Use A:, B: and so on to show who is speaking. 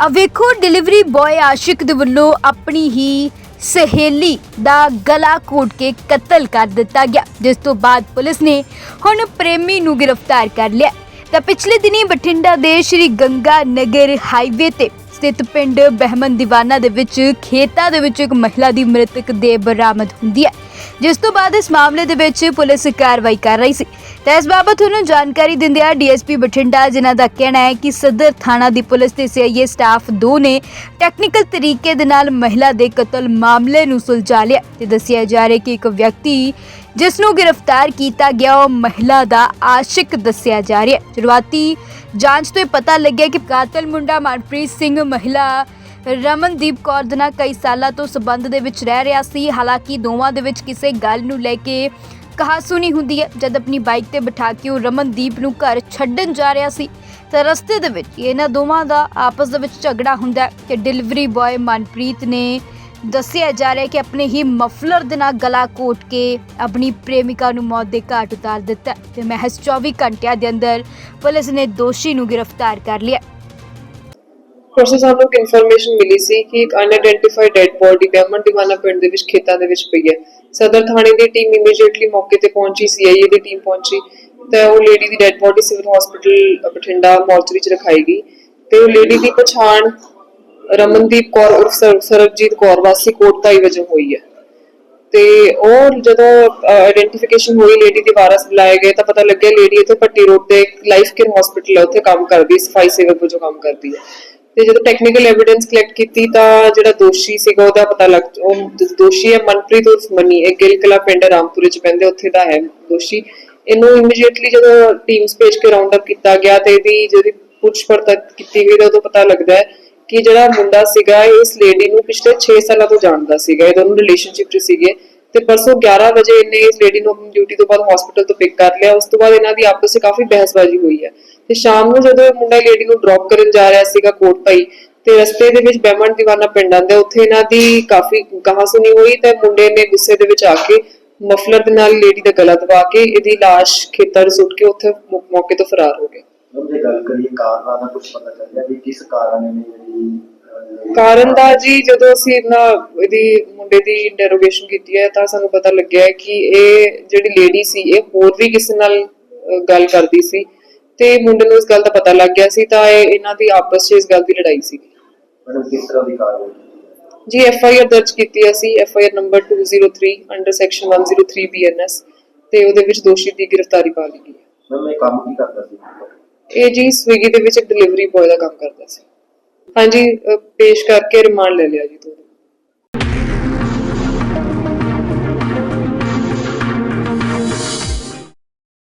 A: ਆ ਵੇਖੋ delivery boy ਆਸ਼ਿਕ ਦੇ ਵੱਲੋਂ ਆਪਣੀ ਹੀ ਸਹੇਲੀ ਦਾ ਗਲਾ ਘੋਟ ਕੇ ਕਤਲ ਕਰ ਦਿੱਤਾ ਗਿਆ, ਜਿਸ ਤੋਂ ਬਾਅਦ ਪੁਲਿਸ ਨੇ ਹੁਣ ਪ੍ਰੇਮੀ ਨੂੰ ਗ੍ਰਿਫਤਾਰ ਕਰ ਲਿਆ। ਤਾਂ ਪਿਛਲੇ ਦਿਨੀ ਬਠਿੰਡਾ ਦੇ ਸ਼੍ਰੀ ਗੰਗਾ ਨਗਰ ਹਾਈਵੇ ਤੇ ਸਥਿਤ ਪਿੰਡ ਬਹਿਮਨ ਦੀਵਾਨਾ ਦੇ ਵਿੱਚ ਖੇਤਾਂ ਦੇ ਵਿੱਚ ਇੱਕ ਮਹਿਲਾ ਦੀ ਮ੍ਰਿਤਕ ਦੇਹ ਬਰਾਮਦ ਹੁੰਦੀ ਹੈ, ਜਿਸ ਤੋਂ ਬਾਅਦ ਇਸ ਮਾਮਲੇ ਦੇ ਵਿੱਚ ਪੁਲਿਸ ਕਾਰਵਾਈ ਕਰ ਰਹੀ ਸੀ। ਤਾਂ ਇਸ ਬਾਬਤ ਉਹਨਾਂ ਜਾਣਕਾਰੀ ਦਿੰਦਿਆਂ ਡੀਐਸਪੀ ਬਠਿੰਡਾ, ਜਿਨ੍ਹਾਂ ਦਾ ਕਹਿਣਾ ਹੈ ਕਿ ਸਦਰ ਥਾਣਾ ਦੀ ਪੁਲਿਸ ਤੇ ਸੀਆਈਏ ਸਟਾਫ ਦੋ ਨੇ ਟੈਕਨੀਕਲ ਤਰੀਕੇ ਦੇ ਨਾਲ ਮਹਿਲਾ ਦੇ ਕਤਲ ਮਾਮਲੇ ਨੂੰ ਸੁਲਝਾ ਲਿਆ। ਤੇ ਦੱਸਿਆ ਜਾ ਰਿਹਾ ਕਿ ਇੱਕ ਵਿਅਕਤੀ ਜਿਸ ਨੂੰ ਗ੍ਰਿਫਤਾਰ ਕੀਤਾ ਗਿਆ, ਉਹ ਮਹਿਲਾ ਦਾ ਆਸ਼ਿਕ ਦੱਸਿਆ ਜਾ ਰਿਹਾ ਹੈ। ਸ਼ੁਰੂਆਤੀ ਜਾਂਚ ਤੋਂ ਇਹ ਪਤਾ ਲੱਗਿਆ ਕਿ ਕਾਤਲ ਮੁੰਡਾ ਮਨਪ੍ਰੀਤ ਸਿੰਘ, ਮਹਿਲਾ ਰਮਨਦੀਪ ਕੌਰ ਦੇ ਨਾਲ ਕਈ ਸਾਲਾਂ ਤੋਂ ਸਬੰਧ ਦੇ ਵਿੱਚ ਰਹਿ ਰਿਹਾ ਸੀ। ਹਾਲਾਂਕਿ ਦੋਵਾਂ ਦੇ ਵਿੱਚ ਕਿਸੇ ਗੱਲ ਨੂੰ ਲੈ ਕੇ ਕਹਾਸੁਣੀ ਹੁੰਦੀ ਹੈ। ਜਦ ਆਪਣੀ ਬਾਈਕ ਤੇ ਬਿਠਾ ਕੇ ਉਹ ਰਮਨਦੀਪ ਨੂੰ ਘਰ ਛੱਡਣ ਜਾ ਰਿਹਾ ਸੀ, ਤਾਂ ਰਸਤੇ ਦੇ ਵਿੱਚ ਇਹਨਾਂ ਦੋਵਾਂ ਦਾ ਆਪਸ ਦੇ ਵਿੱਚ ਝਗੜਾ ਹੁੰਦਾ ਹੈ ਕਿ ਡਿਲੀਵਰੀ ਬॉय ਮਨਪ੍ਰੀਤ ਨੇ ਦੱਸਿਆ ਜਾ ਰਿਹਾ ਹੈ ਕਿ ਆਪਣੇ ਹੀ ਮਫਲਰ ਦੇ ਨਾਲ ਗਲਾ ਕੋਟ ਕੇ ਆਪਣੀ ਪ੍ਰੇਮਿਕਾ ਨੂੰ ਮੌਤ ਦੇ ਘਾਟ ਉਤਾਰ ਦਿੱਤਾ ਤੇ ਮਹਿਜ਼ 24 ਘੰਟਿਆਂ ਦੇ ਅੰਦਰ ਪੁਲਿਸ ਨੇ ਦੋਸ਼ੀ ਨੂੰ ਗ੍ਰਿਫਤਾਰ ਕਰ ਲਿਆ
B: ਪਰਸੋਂ ਸਾਨੂੰ ਇੱਕ ਇਨਫੋਰਮੇਸ਼ਨ ਮਿਲੀ ਸੀ ਕਿ ਇੱਕ unidentified dead body Baiman Diwana ਪਿੰਡ ਦੇ ਵਿੱਚ ਖੇਤਾਂ ਦੇ ਵਿੱਚ ਪਈ ਹੈ। ਸਦਰ ਥਾਣੇ ਦੀ ਟੀਮ ਇਮੀਡੀਏਟਲੀ ਮੌਕੇ ਤੇ ਪਹੁੰਚੀ ਸੀਆਈਏ ਦੀ ਟੀਮ ਪਹੁੰਚੀ ਤੇ ਉਹ ਲੇਡੀ ਦੀ dead body civil hospital Bathinda mortuary ਚ ਰਖਾਈ ਗਈ ਤੇ ਉਹ ਲੇਡੀ ਦੀ ਪਛਾਣ ਰਮਨਦੀਪ ਕੌਰ ਉਰਫ ਸਰਬਜੀਤ ਕੌਰ ਵਾਸੀ ਕੋਟਤਾਈ ਵਜੋਂ ਹੋਈ ਹੈ। ਤੇ ਉਹ ਜਦੋਂ ਆਇਡੈਂਟੀਫਿਕੇਸ਼ਨ ਹੋਈ ਲੇਡੀ ਦੇ ਵਾਰਸ ਬੁਲਾਏ ਗਏ, ਤਾਂ ਪਤਾ ਲੱਗਿਆ ਲੇਡੀ ਇੱਥੇ ਪੱਟੀ ਰੋਡ ਤੇ ਲਾਈਫ ਕੇਅਰ ਹਸਪੀਟਲ ਹੈ ਉੱਥੇ ਕੰਮ ਕਰਦੀ, ਸਫ਼ਾਈ ਸੇਵਕ ਵਜੋਂ ਕੰਮ ਕਰਦੀ ਹੈ। ਤੇ ਜਦੋਂ ਟੈਕਨੀਕਲ ਐਵੀਡੈਂਸ ਕਲੈਕਟ ਕੀਤੀ, ਤਾਂ ਜਿਹੜਾ ਦੋਸ਼ੀ ਸੀਗਾ, ਉਹਦਾ ਪਤਾ ਲੱਗ, ਉਹ ਦੋਸ਼ੀ ਹੈ ਮਨਪ੍ਰੀਤ ਉਰਫ ਮਨੀ, ਇਹ ਗਿੱਲ ਕਲਾ ਪਿੰਡ ਰਾਮਪੁਰੇ ਚ ਪੈਂਦੇ, ਉੱਥੇ ਦਾ ਹੈ ਦੋਸ਼ੀ। ਇਹਨੂੰ ਇਮੀਡੀਏਟਲੀ ਜਦੋਂ ਟੀਮਸ ਭੇਜ ਕੇ ਰਾਉਂਡ ਅਪ ਕੀਤਾ ਗਿਆ, ਤੇ ਇਹਦੀ ਜਿਹੜੀ ਪੁੱਛ ਪੜਤਾਲ ਕੀਤੀ ਗਈ, ਤਾਂ ਉਦੋਂ ਪਤਾ ਲੱਗਦਾ ਹੈ ਕਿ ਜਿਹੜਾ ਮੁੰਡਾ ਸੀਗਾ, ਇਸ ਲੇਡੀ ਨੂੰ ਪਿਛਲੇ 6 ਸਾਲਾਂ ਤੋਂ ਜਾਣਦਾ ਸੀਗਾ। ਇਹ ਦੋਨੋਂ ਰਿਲੇਸ਼ਨਸ਼ਿਪ 'ਚ ਸੀਗੇ ਤੇ ਪਰਸੋਂ 11 ਵਜੇ ਇਹਨੇ ਇਸ ਲੇਡੀ ਨੂੰ ਆਪਣੀ ਡਿਊਟੀ ਤੋਂ ਬਾਅਦ ਹਸਪੀਟਲ ਤੋਂ ਪਿਕ ਕਰ ਲਿਆ। ਉਸ ਤੋਂ ਬਾਅਦ ਇਹਨਾਂ ਦੀ ਆਪਸ ਵਿੱਚ ਕਾਫੀ ਬਹਿਸਬਾਜ਼ੀ ਹੋਈ ਹੈ। ਤੇ ਸ਼ਾਮ ਨੂੰ ਜਦੋਂ ਮੁੰਡਾ ਲੇਡੀ ਨੂੰ ਡ੍ਰੌਪ ਕਰਨ ਜਾ ਰਿਹਾ ਸੀਗਾ ਕੋਟ ਭਾਈ, ਤੇ ਰਸਤੇ ਦੇ ਵਿੱਚ ਬਹਿਮਨ ਦੀਵਾਨਾ ਪਿੰਡ ਆਂਦੇ ਉੱਥੇ ਇਹਨਾਂ ਦੀ ਕਾਫੀ ਕਹਾਸੁਣੀ ਹੋਈ ਤੇ ਮੁੰਡੇ ਨੇ ਗੁੱਸੇ ਦੇ ਵਿੱਚ ਆ ਕੇ ਮਫਲਰ ਦੇ ਨਾਲ ਲੇਡੀ ਦਾ ਗਲਾ ਦਬਾ ਕੇ ਇਹਦੀ ਲਾਸ਼ ਖੇਤਾਂ 'ਚ ਸੁੱਟ ਕੇ ਉੱਥੇ ਮੌਕੇ ਤੋਂ ਫਰਾਰ ਹੋ ਗਿਆ
C: ਜੇ ਗੱਲ ਕਰੀਏ ਕਾਰਨਾਂ ਦਾ ਕੁਝ ਪਤਾ ਚੱਲਿਆ ਵੀ ਕਿਸ ਕਾਰਨ ਨੇ
B: ਕਾਰਨ ਦਾ ਜੀ ਜਦੋਂ ਅਸੀਂ ਇਹਨਾਂ ਇਹਦੀ ਮੁੰਡੇ ਦੀ ਇੰਟਰੋਗੇਸ਼ਨ ਕੀਤੀ ਹੈ ਤਾਂ ਸਾਨੂੰ ਪਤਾ ਲੱਗਿਆ ਹੈ ਕਿ ਇਹ ਜਿਹੜੀ ਲੇਡੀ ਸੀ ਇਹ ਹੋਰ ਵੀ ਕਿਸੇ ਨਾਲ ਗੱਲ ਕਰਦੀ ਸੀ। ਤੇ ਮੁੰਡੇ ਨੂੰ ਇਸ ਗੱਲ ਦਾ ਪਤਾ ਲੱਗ ਗਿਆ ਸੀ ਤਾਂ ਇਹ ਇਹਨਾਂ ਦੀ ਆਪਸ 'ਚ ਇਸ ਗੱਲ ਦੀ ਲੜਾਈ ਸੀ।
C: ਮਤਲਬ ਕਿਸ ਤਰ੍ਹਾਂ ਦੀ ਕਾਰਵਾਈ
B: ਜੀ ਐਫ ਆਈ ਆਰ ਦਰਜ ਕੀਤੀ ਹੈ ਅਸੀਂ F I R number 203 under section 103 BNS ਤੇ ਉਹਦੇ ਵਿੱਚ ਦੋਸ਼ੀ ਦੀ ਗ੍ਰਿਫਤਾਰੀ ਪਾ ਲਈ ਗਈ ਹੈ।
C: ਮੈਂ ਮੈਂ ਕੰਮ ਕੀ ਕਰਦਾ ਸੀ?
B: ਇਹ ਜੀ ਸਵਿਗੀ ਦੇ ਵਿੱਚ ਇੱਕ ਡਿਲੀਵਰੀ ਬॉय ਦਾ ਕੰਮ ਕਰਦਾ ਸੀ। ਹਾਂਜੀ ਅਹ, ਪੇਸ਼ ਕਰਕੇ ਰਿਮਾਂਡ ਲੈ ਲਿਆ ਜੀ ਤੋਂ